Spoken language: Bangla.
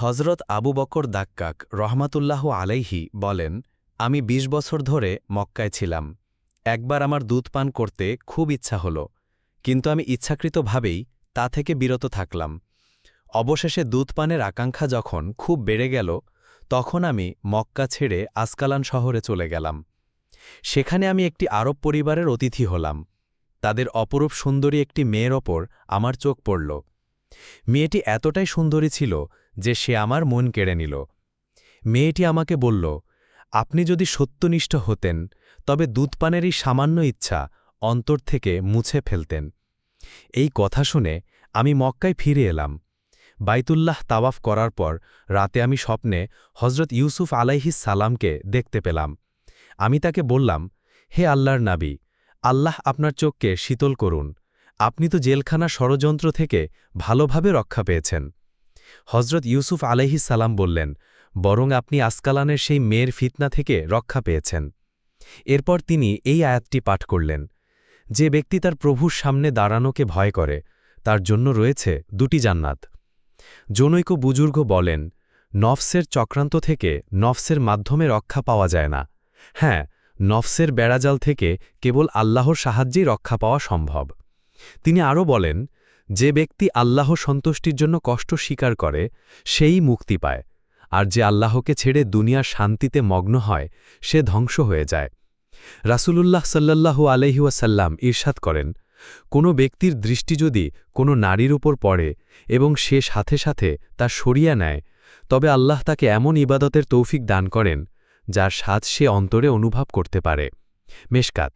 হজরত আবু বকর দাক্কাক রহমাতুল্লাহ আলাইহি বলেন, আমি ২০ বছর ধরে মক্কায় ছিলাম। একবার আমার দুধ পান করতে খুব ইচ্ছা হল, কিন্তু আমি ইচ্ছাকৃতভাবেই তা থেকে বিরত থাকলাম। অবশেষে দুধ পানের আকাঙ্ক্ষা যখন খুব বেড়ে গেল, তখন আমি মক্কা ছেড়ে আসকালান শহরে চলে গেলাম। সেখানে আমি একটি আরব পরিবারের অতিথি হলাম। তাদের অপরূপ সুন্দরী একটি মেয়ের ওপর আমার চোখ পড়ল। মেয়েটি এতটাই সুন্দরী ছিল যে সে আমার মন কেড়ে নিল। মেয়েটি আমাকে বলল, আপনি যদি সত্যনিষ্ঠ হতেন, তবে দুধপানেরই সামান্য ইচ্ছা অন্তর থেকে মুছে ফেলতেন। এই কথা শুনে আমি মক্কায় ফিরে এলাম। বাইতুল্লাহ তাওয়াফ করার পর রাতে আমি স্বপ্নে হজরত ইউসুফ আলাইহিস সালামকে দেখতে পেলাম। আমি তাকে বললাম, হে আল্লাহর নাবি, আল্লাহ আপনার চোখকে শীতল করুন। আপনি তো জেলখানা ষড়যন্ত্র থেকে ভালোভাবে রক্ষা পেয়েছেন। হজরত ইউসুফ আলাইহিস সালাম বললেন, বরং আপনি আসকালানের সেই মেয়ের ফিতনা থেকে রক্ষা পেয়েছেন। এরপর তিনি এই আয়াতটি পাঠ করলেন, যে ব্যক্তি তার প্রভুর সামনে দাঁড়ানোকে ভয় করে, তার জন্য রয়েছে দুটি জান্নাত। জনৈক বুজুর্গ বলেন, নফসের চক্রান্ত থেকে নফসের মাধ্যমে রক্ষা পাওয়া যায় না। হ্যাঁ নফসের বেড়াজাল থেকে কেবল আল্লাহর সাহায্যেই রক্ষা পাওয়া সম্ভব। তিনি আরও বলেন, যে ব্যক্তি আল্লাহ সন্তুষ্টির জন্য কষ্ট স্বীকার করে, সেই মুক্তি পায়। আর যে আল্লাহকে ছেড়ে দুনিয়ার শান্তিতে মগ্ন হয়, সে ধ্বংস হয়ে যায়। রাসূলুল্লাহ সাল্লাল্লাহু আলহিউসাল্লাম ঈর্ষাদ করেন, কোনো ব্যক্তির দৃষ্টি যদি কোনো নারীর উপর পড়ে এবং সে সাথে সাথে তা সরিয়া নেয়, তবে আল্লাহ তাকে এমন ইবাদতের তৌফিক দান করেন, যার স্বাদ সে অন্তরে অনুভব করতে পারে। মেশকাত